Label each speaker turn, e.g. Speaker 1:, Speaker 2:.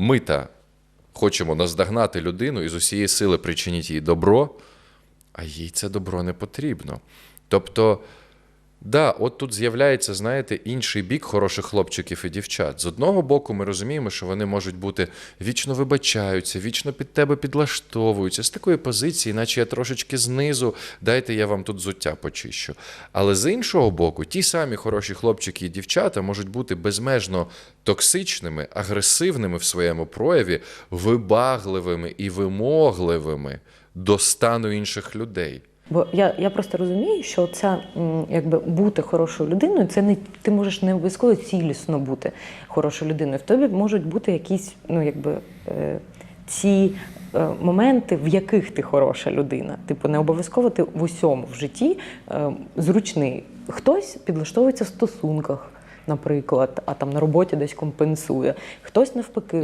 Speaker 1: ми-то хочемо наздогнати людину і з усієї сили причинити їй добро, а їй це добро не потрібно. Тобто, да, от тут з'являється, знаєте, інший бік хороших хлопчиків і дівчат. З одного боку, ми розуміємо, що вони можуть бути вічно вибачаються, вічно під тебе підлаштовуються з такої позиції, наче я трошечки знизу, дайте я вам тут зуття почищу. Але з іншого боку, ті самі хороші хлопчики і дівчата можуть бути безмежно токсичними, агресивними в своєму прояві, вибагливими і вимогливими до стану інших людей.
Speaker 2: Бо я, я просто розумію, що ця якби бути хорошою людиною, це не ти можеш не обов'язково цілісно бути хорошою людиною. В тобі можуть бути якісь, ну якби е, ці е, моменти, в яких ти хороша людина. Типу, не обов'язково ти в усьому в житті е, зручний. Хтось підлаштовується в стосунках. Наприклад, а там на роботі десь компенсує, хтось навпаки